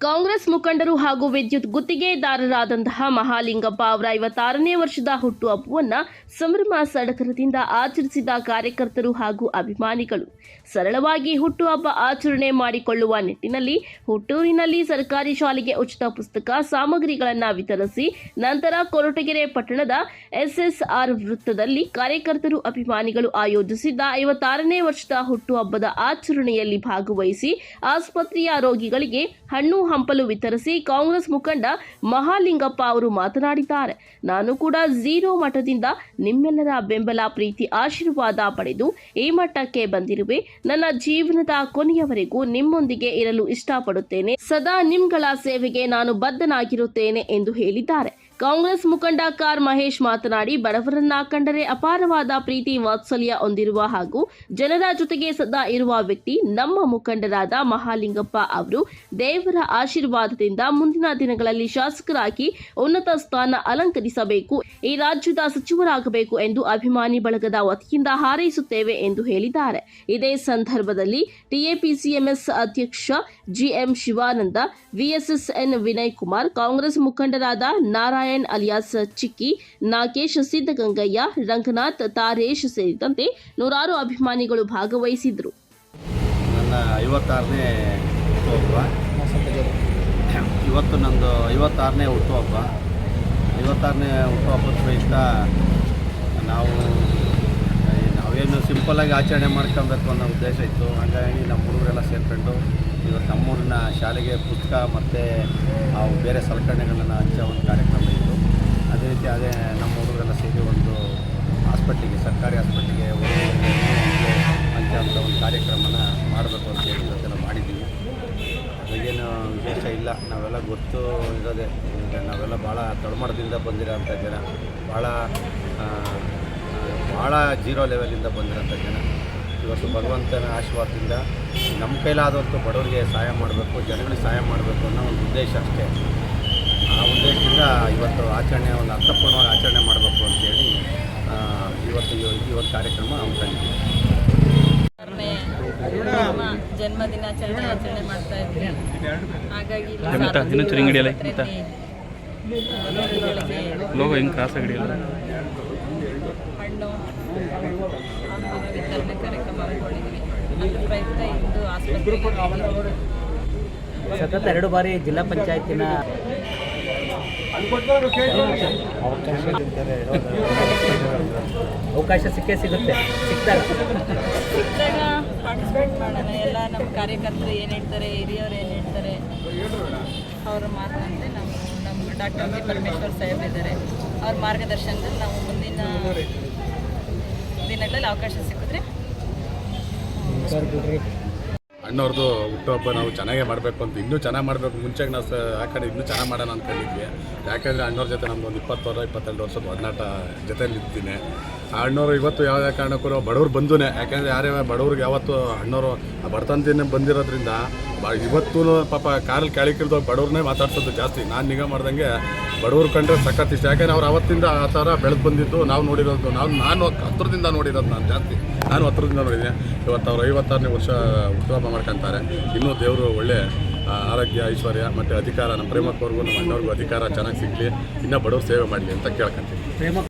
ಕಾಂಗ್ರೆಸ್ ಮುಖಂಡರು ಹಾಗೂ ವಿದ್ಯುತ್ ಗುತ್ತಿಗೆದಾರರಾದಂತಹ ಮಹಾಲಿಂಗಪ್ಪ ಅವರ ಐವತ್ತಾರನೇ ವರ್ಷದ ಹುಟ್ಟುಹಬ್ಬವನ್ನ ಸಂಭ್ರಮ ಸಡಕರದಿಂದ ಆಚರಿಸಿದ ಕಾರ್ಯಕರ್ತರು ಹಾಗೂ ಅಭಿಮಾನಿಗಳು. ಸರಳವಾಗಿ ಹುಟ್ಟುಹಬ್ಬ ಆಚರಣೆ ಮಾಡಿಕೊಳ್ಳುವ ನಿಟ್ಟಿನಲ್ಲಿ ಹುಟ್ಟೂರಿನಲ್ಲಿ ಸರ್ಕಾರಿ ಶಾಲೆಗೆ ಉಚಿತ ಪುಸ್ತಕ ಸಾಮಗ್ರಿಗಳನ್ನು ವಿತರಿಸಿ ನಂತರ ಕೊರಟಗೆರೆ ಪಟ್ಟಣದ ಎಸ್ಎಸ್ಆರ್ ವೃತ್ತದಲ್ಲಿ ಕಾರ್ಯಕರ್ತರು, ಅಭಿಮಾನಿಗಳು ಆಯೋಜಿಸಿದ್ದ ಐವತ್ತಾರನೇ ವರ್ಷದ ಹುಟ್ಟುಹಬ್ಬದ ಆಚರಣೆಯಲ್ಲಿ ಭಾಗವಹಿಸಿ ಆಸ್ಪತ್ರೆಯ ರೋಗಿಗಳಿಗೆ ಹಣ್ಣು ಹಂಪಲು ವಿತರಿಸಿ ಕಾಂಗ್ರೆಸ್ ಮುಖಂಡ ಮಹಾಲಿಂಗಪ್ಪ ಅವರು ಮಾತನಾಡಿದ್ದಾರೆ. ನಾನು ಕೂಡ ಝೀರೋ ಮಠದಿಂದ ನಿಮ್ಮೆಲ್ಲರ ಬೆಂಬಲ, ಪ್ರೀತಿ, ಆಶೀರ್ವಾದ ಪಡೆದು ಈ ಮಟ್ಟಕ್ಕೆ ಬಂದಿರುವೆ. ನನ್ನ ಜೀವನದ ಕೊನೆಯವರೆಗೂ ನಿಮ್ಮೊಂದಿಗೆ ಇರಲು ಇಷ್ಟಪಡುತ್ತೇನೆ. ಸದಾ ನಿಮ್ಗಳ ಸೇವೆಗೆ ನಾನು ಬದ್ಧನಾಗಿರುತ್ತೇನೆ ಎಂದು ಹೇಳಿದ್ದಾರೆ. ಕಾಂಗ್ರೆಸ್ ಮುಖಂಡ ಕಾರ್ ಮಹೇಶ್ ಮಾತನಾಡಿ, ಬಡವರನ್ನ ಕಂಡರೆ ಅಪಾರವಾದ ಪ್ರೀತಿ ವಾತ್ಸಲ್ಯ ಹೊಂದಿರುವ ಹಾಗೂ ಜನರ ಜೊತೆಗೆ ಸದಾ ಇರುವ ವ್ಯಕ್ತಿ ನಮ್ಮ ಮುಖಂಡರಾದ ಮಹಾಲಿಂಗಪ್ಪ ಅವರು ದೇವರ ಆಶೀರ್ವಾದದಿಂದ ಮುಂದಿನ ದಿನಗಳಲ್ಲಿ ಶಾಸಕರಾಗಿ ಉನ್ನತ ಸ್ಥಾನ ಅಲಂಕರಿಸಬೇಕು, ಈ ರಾಜ್ಯದ ಸಚಿವರಾಗಬೇಕು ಎಂದು ಅಭಿಮಾನಿ ಬಳಗದ ವತಿಯಿಂದ ಹಾರೈಸುತ್ತೇವೆ ಎಂದು ಹೇಳಿದ್ದಾರೆ. ಇದೇ ಸಂದರ್ಭದಲ್ಲಿ ಟಿಎಪಿಸಿಎಂಎಸ್ ಅಧ್ಯಕ್ಷ GM Shivananda, VSSN Vinay Kumar, Congress ಮುಖಂಡರಾದ ನಾರಾಯಣ್ ಅಲಿಯಾಸ್ ಚಿಕ್ಕಿ, ನಾಗೇಶ್ ಸಿದ್ದಗಂಗಯ್ಯ ರಂಗನಾಥ್ ತಾರೇಶ್ ಸೇರಿದಂತೆ ನೂರಾರು ಅಭಿಮಾನಿಗಳು ಭಾಗವಹಿಸಿದ್ರು. ನನ್ನ ಐವತ್ತಾರನೇ ಹುಟ್ಟುಹಬ್ಬ ಇವತ್ತು ನಂದು ಐವತ್ತಾರನೇ ಹುಟ್ಟುಹಬ್ಬ. ಐವತ್ತಾರನೇ ಹುಟ್ಟುಹಬ್ಬದ ಪ್ರಯುಕ್ತ ನಾವು, ನಾವೇನು ಸಿಂಪಲ್ಲಾಗಿ ಆಚರಣೆ ಮಾಡ್ಕೊಬೇಕು ಅನ್ನೋ ಉದ್ದೇಶ ಇತ್ತು. ಹಾಗಾಗಿ ನಮ್ಮ ಹುಡುಗರೆಲ್ಲ ಸೇರಿಕೊಂಡು ಇವತ್ತು ನಮ್ಮೂರಿನ ಶಾಲೆಗೆ ಪುಸ್ತಕ ಮತ್ತು ಬೇರೆ ಸಲಕರಣೆಗಳನ್ನು ಹಂಚೋ ಒಂದು ಕಾರ್ಯಕ್ರಮ ಅದೇ ನಮ್ಮ ಹುಡುಗರೆಲ್ಲ ಸೇರಿ ಒಂದು ಹಾಸ್ಪಿಟ್ಲಿಗೆ, ಸರ್ಕಾರಿ ಹಾಸ್ಪಿಟ್ಲಿಗೆ ಅಂತ ಒಂದು ಕಾರ್ಯಕ್ರಮನ ಮಾಡಬೇಕು ಅಂತ ಹೇಳಿ ಇವತ್ತೆಲ್ಲ ಮಾಡಿದ್ದೀವಿ. ಅದೇನು ವಿಶೇಷ ಇಲ್ಲ. ನಾವೆಲ್ಲ ಗೊತ್ತು ಇರೋದೆ. ಈಗ ನಾವೆಲ್ಲ ಭಾಳ ತಳಮಡದಿಂದ ಬಂದಿರೋಂಥ ಜನ. ಭಾಳ ಭಾಳ ಜೀರೋ ಲೆವೆಲಿಂದ ಬಂದಿರೋಂಥ ಜನ. ಇವತ್ತು ಭಗವಂತನ ಆಶೀರ್ವಾದದಿಂದ ನಮ್ಮ ಕೈಲಾದಂಥ ಬಡವರಿಗೆ ಸಹಾಯ ಮಾಡಬೇಕು, ಜನಗಳಿಗೆ ಸಹಾಯ ಮಾಡಬೇಕು ಅನ್ನೋ ಒಂದು ಉದ್ದೇಶ ಅಷ್ಟೇ. ಇವತ್ತು ಆಚರಣೆ ಒಂದು ಅರ್ಥಪೂರ್ಣವಾಗಿ ಆಚರಣೆ ಮಾಡಬೇಕು ಅಂತೇಳಿ ಆ, ಇವತ್ತು ಈ- ಈ ಒಂದು ಕಾರ್ಯಕ್ರಮ ಹಮ್ಮಿಕೊಂಡಿದ್ದೀವಿ. ಜನ್ಮ ದಿನಾಚರಣೆ ಆಚರಣೆ ಮಾಡ್ತಾ ಇದ್ದೀವಿ ಹಾಗಾಗಿ ಹಣ್ಣು ಹಂಪಿನ ವಿತರಣೆ ಕಾರ್ಯಕ್ರಮ ಹಮ್ಮಿಕೊಂಡಿದ್ವಿ ಅದ್ರ ಪ್ರಯುಕ್ತ ಇಂದು ಆಸ್ಪತ್ರೆಗೆ. ಸತತ ಎರಡು ಬಾರಿ ಜಿಲ್ಲಾ ಪಂಚಾಯತಿನ ಅವಕಾಶ ಸಿಕ್ಕೇ ಸಿಗುತ್ತೆ. ಸಿಕ್ಕಿದಾಗ ಸಿಕ್ಕಿದಾಗ ಪಾರ್ಟಿಸಿಪೇಟ್ ಮಾಡೋಣ. ಎಲ್ಲ ನಮ್ಮ ಕಾರ್ಯಕರ್ತರು ಏನು ಹೇಳ್ತಾರೆ ಹಿರಿಯರು ಏನು ಹೇಳ್ತಾರೆ ಅವರ ಮಾತಂತೆ ನಮ್ಮ ನಮ್ಮ ಡಾಕ್ಟರ್ ಜಿ ಪರಮೇಶ್ವರ್ ಸಾಹೇಬ್ ಇದ್ದಾರೆ. ಅವ್ರ ಮಾರ್ಗದರ್ಶನದಲ್ಲಿ ನಾವು ಮುಂದಿನ ದಿನಗಳಲ್ಲಿ ಅವಕಾಶ ಸಿಕ್ಕಿದ್ರೆ ಅಣ್ಣವ್ರದ್ದು ಹುಟ್ಟುಹಬ್ಬ ನಾವು ಚೆನ್ನಾಗೇ ಮಾಡಬೇಕು ಅಂತ ಇನ್ನೂ ಚೆನ್ನಾಗಿ ಮಾಡಬೇಕು. ಮುಂಚೆಗೆ ನಾವು ಆ ಕಡೆ ಇನ್ನೂ ಚೆನ್ನಾಗಿ ಮಾಡೋಣ ಅಂದ್ಕೊಂಡಿದ್ವಿ ಯಾಕಂದರೆ ಅಣ್ಣವ್ರ ಜೊತೆ ನಮ್ದು ಒಂದು ಇಪ್ಪತ್ತು ಇಪ್ಪತ್ತೆರಡು ವರ್ಷದ ಒಡನಾಟ ಜೊತೆಯಲ್ಲಿ ಇದ್ದೀನಿ ಅಣ್ಣವರು ಇವತ್ತು ಯಾವುದೇ ಕಾರಣಕ್ಕೂ ಬಡವ್ರು ಬಂದೂನೆ. ಯಾಕೆಂದರೆ ಯಾರೇ ಬಡವ್ರಿಗೆ ಯಾವತ್ತು ಅಣ್ಣವರು ಬಡತನದಿಂದ ಬಂದಿರೋದ್ರಿಂದ ಇವತ್ತೂ ಪಾಪ ಕಾರಲ್ಲಿ ಕೆಳಗಿಲ್ದೋ ಬಡವ್ರನ್ನೇ ಮಾತಾಡ್ಸೋದು ಜಾಸ್ತಿ. ನಾನು ನಿಗಾ ಮಾಡ್ದಂಗೆ ಬಡವ್ರು ಕಂಡ್ರೆ ಸಖತ್ ಇಷ್ಟ. ಯಾಕಂದ್ರೆ ಅವ್ರು ಅವತ್ತಿಂದ ಆ ಥರ ಬೆಳೆದು ಬಂದಿದ್ದು ನಾವು ನೋಡಿರೋದು. ನಾವು ನಾನು ಹತ್ರದಿಂದ ನೋಡಿರೋದು ನಾನು ಜಾಸ್ತಿ. ನಾನು ಹತ್ರದಿಂದ ನೋಡಿದ್ದೀನಿ. ಇವತ್ತು ಅವ್ರು ಐವತ್ತಾರನೇ ವರ್ಷ ಉತ್ಸವ ಮಾಡ್ಕೊತಾರೆ. ಇನ್ನೂ ದೇವರು ಒಳ್ಳೆ ಆರೋಗ್ಯ, ಐಶ್ವರ್ಯ ಮತ್ತು ಅಧಿಕಾರ. ನಮ್ಮ ಪ್ರೇಮಕ್ಕವ್ರಿಗೂ, ನಮ್ಮ ಅಣ್ಣವ್ರಿಗೂ ಅಧಿಕಾರ. ಚೆನ್ನಾಗಿ ಸಿಗಲಿ. ಇನ್ನೂ ಬಡವ್ರು ಸೇವೆ ಮಾಡಲಿ ಅಂತ ಕೇಳ್ಕೊಂತೀನಿ.